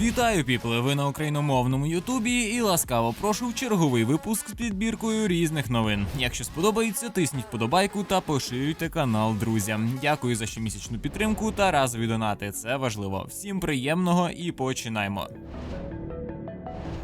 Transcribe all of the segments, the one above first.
Вітаю, піпле! Ви на україномовному Ютубі і ласкаво прошу в черговий випуск з підбіркою різних новин. Якщо сподобається, тисніть подобайку та поширюйте канал друзям. Дякую за щомісячну підтримку та разові донати. Це важливо. Всім приємного і починаємо.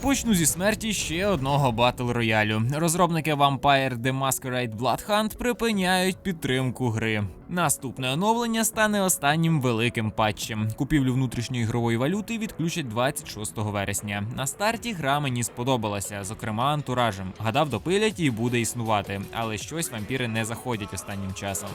Почну зі смерті ще одного батл роялю. Розробники Vampire The Masquerade Bloodhunt припиняють підтримку гри. Наступне оновлення стане останнім великим патчем. Купівлю внутрішньої ігрової валюти відключать 26 вересня. На старті гра мені сподобалася, зокрема антуражем. Гадав, допилять і буде існувати, але щось вампіри не заходять останнім часом.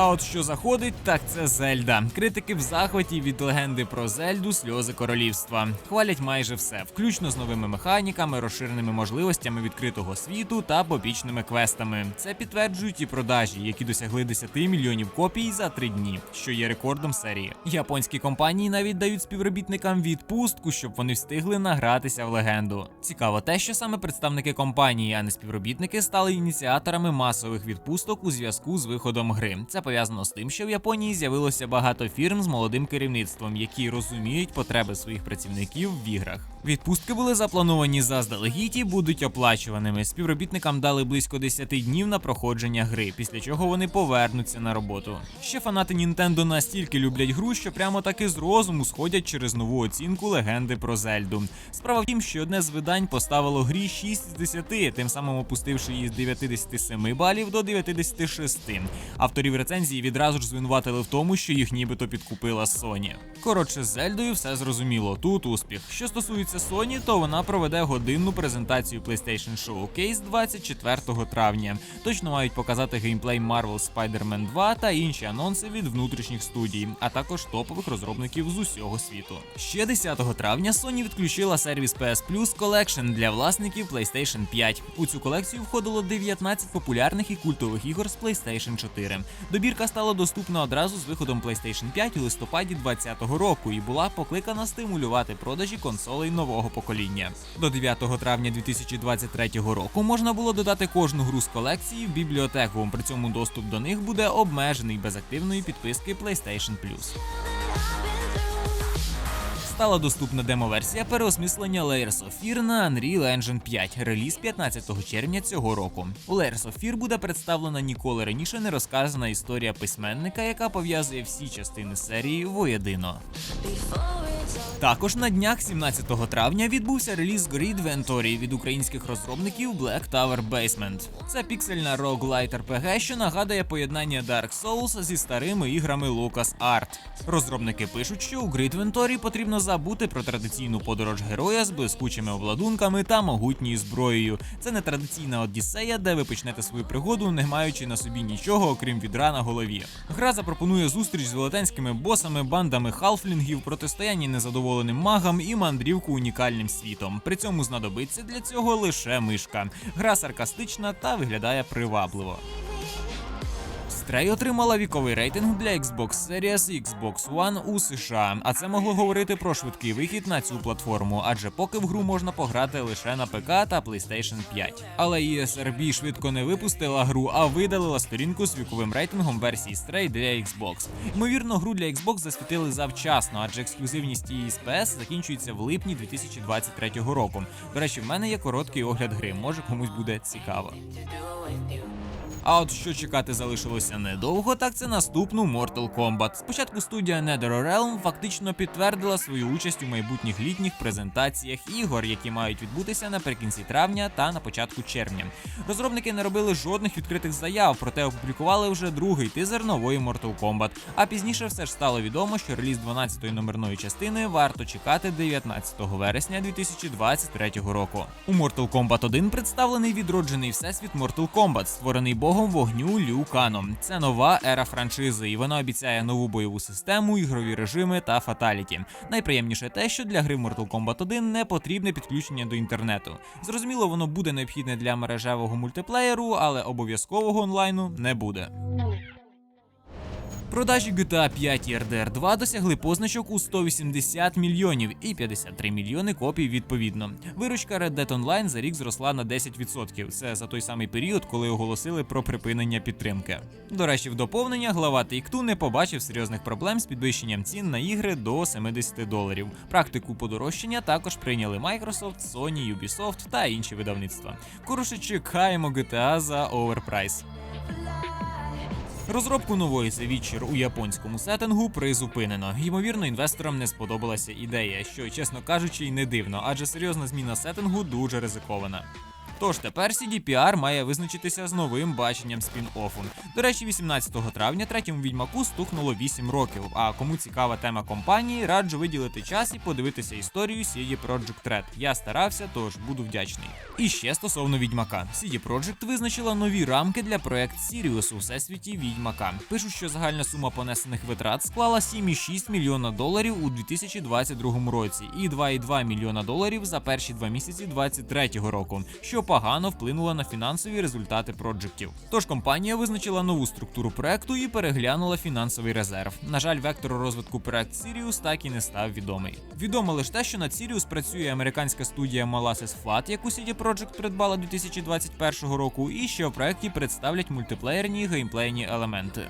А от що заходить, так це Зельда. Критики в захваті від легенди про Зельду сльози королівства. Хвалять майже все, включно з новими механіками, розширеними можливостями відкритого світу та побічними квестами. Це підтверджують і продажі, які досягли 10 мільйонів копій за три дні, що є рекордом серії. Японські компанії навіть дають співробітникам відпустку, щоб вони встигли награтися в легенду. Цікаво те, що саме представники компанії, а не співробітники, стали ініціаторами масових відпусток у зв'язку з виходом гри. Це пов'язано з тим, що в Японії з'явилося багато фірм з молодим керівництвом, які розуміють потреби своїх працівників в іграх. Відпустки були заплановані заздалегідь і будуть оплачуваними. Співробітникам дали близько 10 днів на проходження гри, після чого вони повернуться на роботу. Ще фанати Нінтендо настільки люблять гру, що прямо таки з розуму сходять через нову оцінку легенди про Зельду. Справа в тім, що одне з видань поставило грі 6 з 10, тим самим опустивши її з 97 балів до 96. Авторів рецензії відразу ж звинуватили в тому, що їх нібито підкупила Sony. Коротше, з Зельдою все зрозуміло. Тут успіх. Що стосується Sony, то вона проведе годинну презентацію PlayStation Showcase 24 травня. Точно мають показати геймплей Marvel Spider-Man 2 та інші анонси від внутрішніх студій, а також топових розробників з усього світу. Ще 10 травня Sony відключила сервіс PS Plus Collection для власників PlayStation 5. У цю колекцію входило 19 популярних і культових ігор з PlayStation 4. Добірка стала доступна одразу з виходом PlayStation 5 у листопаді 2020 року і була покликана стимулювати продажі консолей нового покоління. До 9 травня 2023 року можна було додати кожну гру з колекції в бібліотеку. При цьому доступ до них буде обмежений без активної підписки PlayStation Plus. Стала доступна демо-версія переосмислення Layers of Fear на Unreal Engine 5, реліз 15 червня цього року. У Layers of Fear буде представлена ніколи раніше не розказана історія письменника, яка пов'язує всі частини серії воєдино. Також на днях, 17 травня, відбувся реліз Grid Ventory від українських розробників Black Tower Basement. Це піксельна roguelite RPG, що нагадує поєднання Dark Souls зі старими іграми LucasArt. Розробники пишуть, що у Grid Ventory потрібно забути про традиційну подорож героя з блискучими обладунками та могутньою зброєю. Це не традиційна одіссея, де ви почнете свою пригоду, не маючи на собі нічого, окрім відра на голові. Гра запропонує зустріч з велетенськими босами, бандами халфлінгів, протистояння незадоволеним магам і мандрівку унікальним світом. При цьому знадобиться для цього лише мишка. Гра саркастична та виглядає привабливо. Stray отримала віковий рейтинг для Xbox Series Xbox One у США, а це могло говорити про швидкий вихід на цю платформу, адже поки в гру можна пограти лише на ПК та PlayStation 5. Але ESRB швидко не випустила гру, а видалила сторінку з віковим рейтингом версії Stray для Xbox. Ймовірно, гру для Xbox засвітили завчасно, адже ексклюзивність її з PS закінчується в липні 2023 року. До речі, в мене є короткий огляд гри, може комусь буде цікаво. А от що чекати залишилося недовго, так це наступну Mortal Kombat. Спочатку студія NetherRealm фактично підтвердила свою участь у майбутніх літніх презентаціях ігор, які мають відбутися наприкінці травня та на початку червня. Розробники не робили жодних відкритих заяв, проте опублікували вже другий тизер нової Mortal Kombat. А пізніше все ж стало відомо, що реліз 12-ї номерної частини варто чекати 19 вересня 2023 року. У Mortal Kombat 1 представлений відроджений всесвіт Mortal Kombat, створений богом вогню Лю Каном. Це нова ера франшизи, і вона обіцяє нову бойову систему, ігрові режими та фаталіті. Найприємніше те, що для гри в Mortal Kombat 1 не потрібне підключення до інтернету. Зрозуміло, воно буде необхідне для мережевого мультиплеєру, але обов'язкового онлайну не буде. Продажі GTA 5 і RDR 2 досягли позначок у 180 мільйонів і 53 мільйони копій відповідно. Виручка Red Dead Online за рік зросла на 10%. Це за той самий період, коли оголосили про припинення підтримки. До речі, в доповнення глава Take-Two не побачив серйозних проблем з підвищенням цін на ігри до 70 доларів. Практику подорожчання також прийняли Microsoft, Sony, Ubisoft та інші видавництва. Коротше, чекаємо GTA за оверпрайс. Розробку нової Witcher у японському сеттингу призупинено. Ймовірно, інвесторам не сподобалася ідея, що, чесно кажучи, й не дивно, адже серйозна зміна сеттингу дуже ризикована. Тож тепер CDPR має визначитися з новим баченням спін-оффу. До речі, 18 травня третьому відьмаку стукнуло 8 років. А кому цікава тема компанії, раджу виділити час і подивитися історію CD Projekt Red. Я старався, тож буду вдячний. І ще стосовно відьмака. CD Projekt визначила нові рамки для проект Sirius у всесвіті відьмака. Пишуть, що загальна сума понесених витрат склала 7,6 мільйона доларів у 2022 році і 2,2 мільйона доларів за перші два місяці 2023 року, що погано вплинуло на фінансові результати проджектів. Тож компанія визначила нову структуру проекту і переглянула фінансовий резерв. На жаль, вектор розвитку проект Sirius так і не став відомий. Відомо лише те, що над Sirius працює американська студія Molasses Flat, яку CD Projekt придбала 2021 року, і що в проекті представлять мультиплеєрні геймплейні елементи.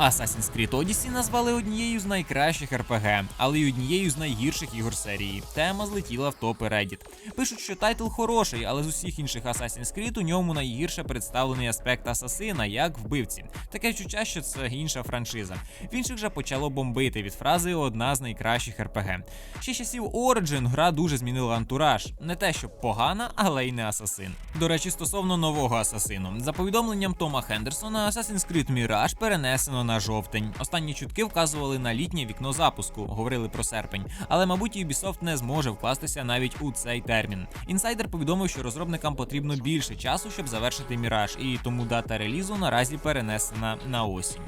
Assassin's Creed Odyssey назвали однією з найкращих RPG, але й однією з найгірших ігор серії. Тема злетіла в топи Reddit. Пишуть, що тайтл хороший, але з усіх інших Assassin's Creed у ньому найгірше представлений аспект асасина як вбивці. Таке відчуття, що це інша франшиза. В інших же почало бомбити від фрази одна з найкращих RPG. Ще часів Origin гра дуже змінила антураж. Не те, щоб погана, але й не асасин. До речі, стосовно нового асасину, за повідомленням Тома Хендерсона, Assassin's Creed Mirage перенесено на жовтень. Останні чутки вказували на літнє вікно запуску, говорили про серпень, але мабуть Ubisoft не зможе вкластися навіть у цей термін. Інсайдер повідомив, що розробникам потрібно більше часу, щоб завершити міраж, і тому дата релізу наразі перенесена на осінь.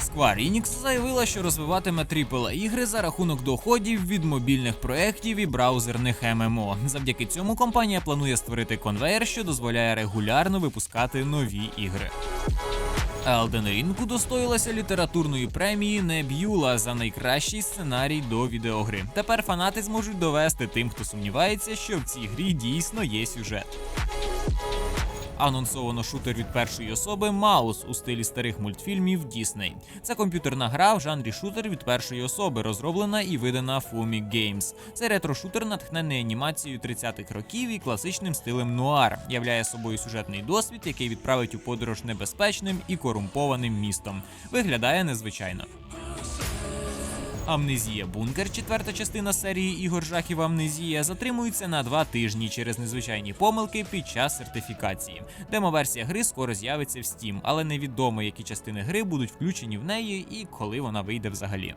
Square Enix заявила, що розвиватиме AAA ігри за рахунок доходів від мобільних проєктів і браузерних ММО. Завдяки цьому компанія планує створити конвейер, що дозволяє регулярно випускати нові ігри. Elden Ring удостоїлася літературної премії Неб'юла за найкращий сценарій до відеогри. Тепер фанати зможуть довести тим, хто сумнівається, що в цій грі дійсно є сюжет. Анонсовано шутер від першої особи Маус у стилі старих мультфільмів Disney. Це комп'ютерна гра в жанрі шутер від першої особи, розроблена і видана Fumi Games. Це ретро-шутер, натхнений анімацією 30-х років і класичним стилем нуар, являє собою сюжетний досвід, який відправить у подорож небезпечним і корумпованим містом. Виглядає незвичайно. Амнезія Бункер, четверта частина серії ігор жахів Амнезія, затримується на два тижні через незвичайні помилки під час сертифікації. Демо-версія гри скоро з'явиться в Steam, але невідомо, які частини гри будуть включені в неї і коли вона вийде взагалі.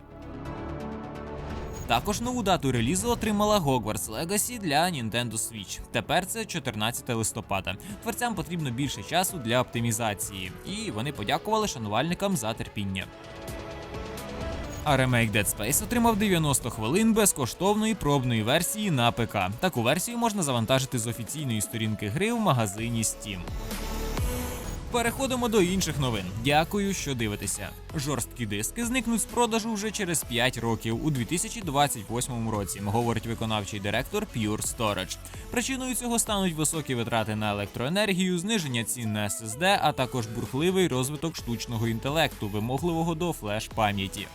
Також нову дату релізу отримала Hogwarts Legacy для Nintendo Switch. Тепер це 14 листопада. Творцям потрібно більше часу для оптимізації, і вони подякували шанувальникам за терпіння. А ремейк Dead Space отримав 90 хвилин безкоштовної пробної версії на ПК. Таку версію можна завантажити з офіційної сторінки гри в магазині Steam. Переходимо до інших новин. Дякую, що дивитеся. Жорсткі диски зникнуть з продажу вже через 5 років у 2028 році, говорить виконавчий директор Pure Storage. Причиною цього стануть високі витрати на електроенергію, зниження цін на SSD, а також бурхливий розвиток штучного інтелекту, вимогливого до флеш-пам'яті.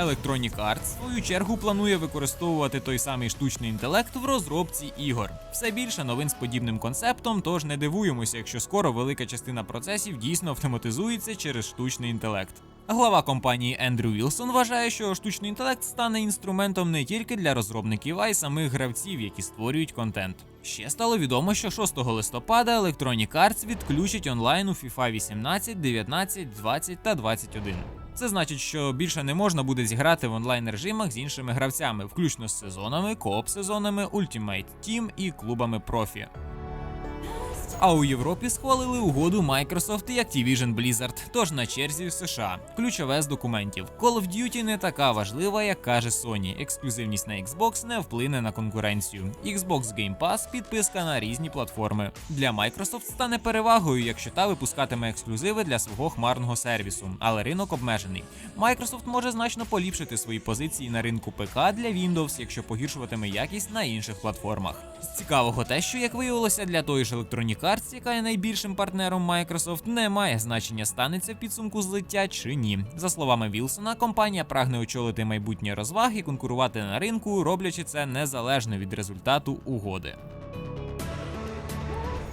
Electronic Arts, в свою чергу, планує використовувати той самий штучний інтелект в розробці ігор. Все більше новин з подібним концептом, тож не дивуємося, якщо скоро велика частина процесів дійсно автоматизується через штучний інтелект. Глава компанії Ендрю Вілсон вважає, що штучний інтелект стане інструментом не тільки для розробників, а й самих гравців, які створюють контент. Ще стало відомо, що 6 листопада Electronic Arts відключить онлайн у FIFA 18, 19, 20 та 21. Це значить, що більше не можна буде зіграти в онлайн режимах з іншими гравцями, включно з сезонами, кооп сезонами, Ultimate Team і клубами профі. А у Європі схвалили угоду Microsoft і Activision Blizzard, тож на черзі в США. Ключове з документів. Call of Duty не така важлива, як каже Sony. Ексклюзивність на Xbox не вплине на конкуренцію. Xbox Game Pass – підписка на різні платформи. Для Microsoft стане перевагою, якщо та випускатиме ексклюзиви для свого хмарного сервісу, але ринок обмежений. Microsoft може значно поліпшити свої позиції на ринку ПК для Windows, якщо погіршуватиме якість на інших платформах. З цікавого те, що як виявилося для тої ж Electronic Arts, яка є найбільшим партнером Microsoft, не має значення станеться в підсумку злиття чи ні. За словами Вілсона, компанія прагне очолити майбутні розваги конкурувати на ринку, роблячи це незалежно від результату угоди.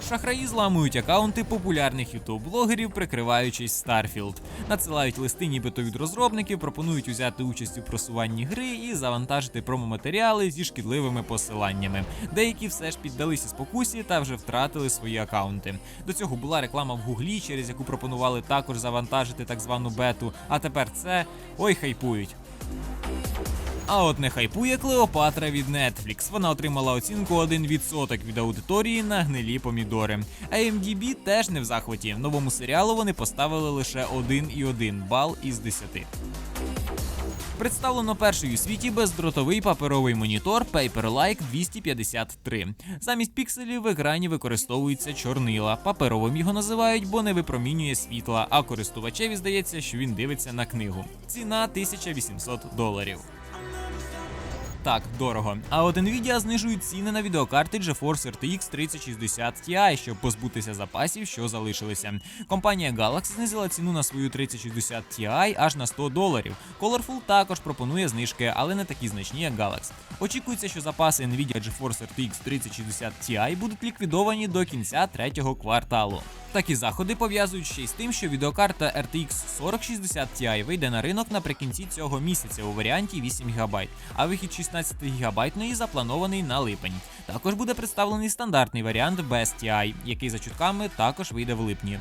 Шахраї зламують акаунти популярних ютуб-блогерів, прикриваючись Starfield. Надсилають листи, нібито від розробників, пропонують узяти участь у просуванні гри і завантажити промоматеріали зі шкідливими посиланнями. Деякі все ж піддалися спокусі та вже втратили свої акаунти. До цього була реклама в гуглі, через яку пропонували також завантажити так звану бету. А тепер це ой хайпують. А от не хайпує Клеопатра від Netflix. Вона отримала оцінку 1% від аудиторії на гнилі помідори. А MDB теж не в захваті. Новому серіалу вони поставили лише 1,1 бал із 10. Представлено перший у світі бездротовий паперовий монітор Paperlike 253. Замість пікселів в екрані використовується чорнила. Паперовим його називають, бо не випромінює світла, а користувачеві здається, що він дивиться на книгу. Ціна 1800 доларів. Так, дорого. А от Nvidia знижують ціни на відеокарти GeForce RTX 3060 Ti, щоб позбутися запасів, що залишилися. Компанія Galaxy знизила ціну на свою 3060 Ti аж на 100 доларів. Colorful також пропонує знижки, але не такі значні, як Galaxy. Очікується, що запаси Nvidia GeForce RTX 3060 Ti будуть ліквідовані до кінця третього кварталу. Такі заходи пов'язують ще й з тим, що відеокарта RTX 4060 Ti вийде на ринок наприкінці цього місяця у варіанті 8 ГБ, а вихід 16 ГБ запланований на липень. Також буде представлений стандартний варіант без який за чутками також вийде в липні.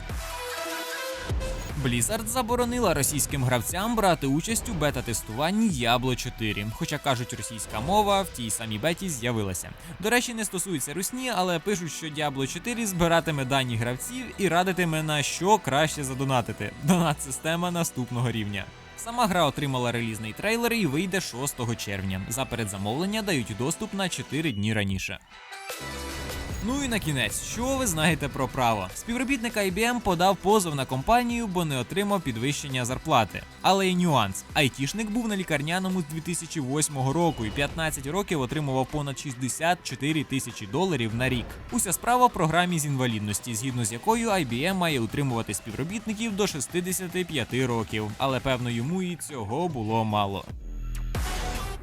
Blizzard заборонила російським гравцям брати участь у бета-тестуванні Diablo 4. Хоча кажуть, російська мова в тій самій беті з'явилася. До речі, не стосується русні, але пишуть, що Diablo 4 збиратиме дані гравців і радитиме на що краще задонатити. Донат-система наступного рівня. Сама гра отримала релізний трейлер і вийде 6 червня. За передзамовлення дають доступ на 4 дні раніше. Ну і на кінець, що ви знаєте про право? Співробітник IBM подав позов на компанію, бо не отримав підвищення зарплати. Але є нюанс: айтішник був на лікарняному з 2008 року і 15 років отримував понад 64 тисячі доларів на рік. Уся справа в програмі з інвалідності, згідно з якою IBM має утримувати співробітників до 65 років. Але певно йому і цього було мало.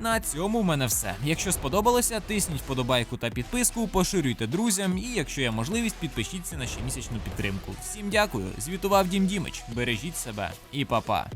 На цьому в мене все. Якщо сподобалося, тисніть вподобайку та підписку, поширюйте друзям, і якщо є можливість, підпишіться на щомісячну підтримку. Всім дякую. Звітував Дім Дімич. Бережіть себе і па-па.